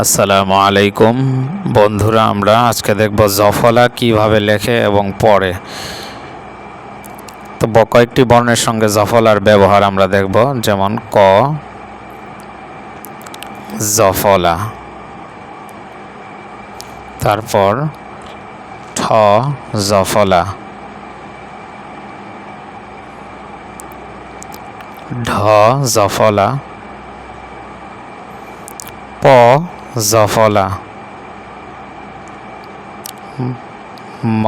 আসসালামু আলাইকুম। বন্ধুরা, আমরা আজকে দেখব জফলা কীভাবে লেখে এবং পড়ে। তো কয়েকটি বর্ণের সঙ্গে জফলার ব্যবহার আমরা দেখব। যেমন, ক, জফলা। তারপর, ঠ, জফলা। ঢ, জফলা। প জফলা ম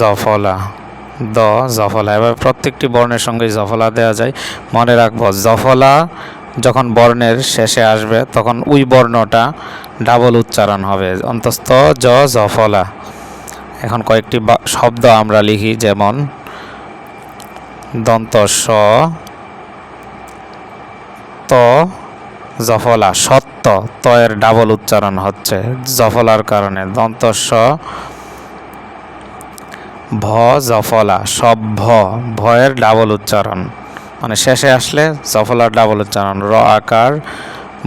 জফলা দ জফলা এবার প্রত্যেকটি বর্ণের সঙ্গে জফলা দেওয়া যায়। মনে রাখব জফলা যখন বর্ণের শেষে আসবে, তখন ওই বর্ণটা ডাবল উচ্চারণ হবে। অন্তস্থ জ জফলা এখন কয়েকটি শব্দ আমরা লিখি, যেমন দন্ত স ত জফলা সত্য ত এর ডাবল উচ্চারণ হচ্ছে। জফলার কারণে দন্তস্ব ভ, জফলা, সব ভ, ভয়ের ডাবল উচ্চারণ। মানে শেষে আসলে জফলার ডাবল উচ্চারণ। র আকার,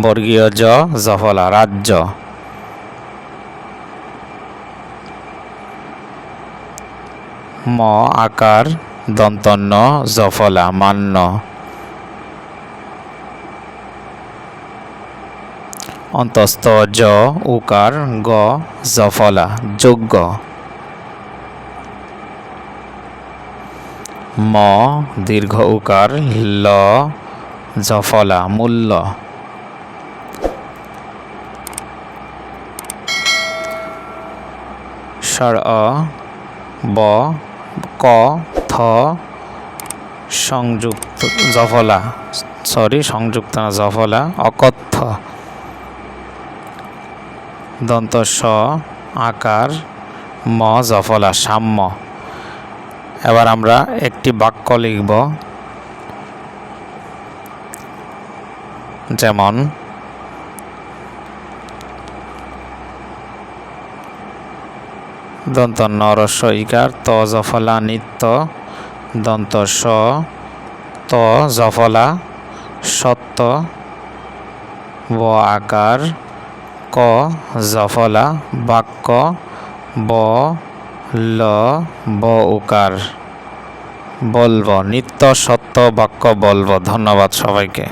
বর্গীয় জ, জফলা, রাজ্য। ম আকার, দন্তন্য, জফলা, মান্য। অন্তস্থ জ উকার, গ, জফলা, যোগ্য। ম, দীর্ঘ উকার, ল, জফলা, মূল্য। স্বর অ ব, ক, থ, সংযুক্ত, জফলা। সরি সংযুক্ত না, জফলা, অকথ্য। দন্ত স, আকার, ম, জফলা, সাম্য। এবার আমরা একটি বাক্য লিখব। যেমন, দন্ত নরস্ব ইকার, ত, জফলা, নিত্য। দন্ত স, ত, জফলা, সত্য। ব, আকার ক জফলা বাক্য ব ল ব উকার বলব নিত্য সত্য বাক্য বলব। ধন্যবাদ সবাইকে।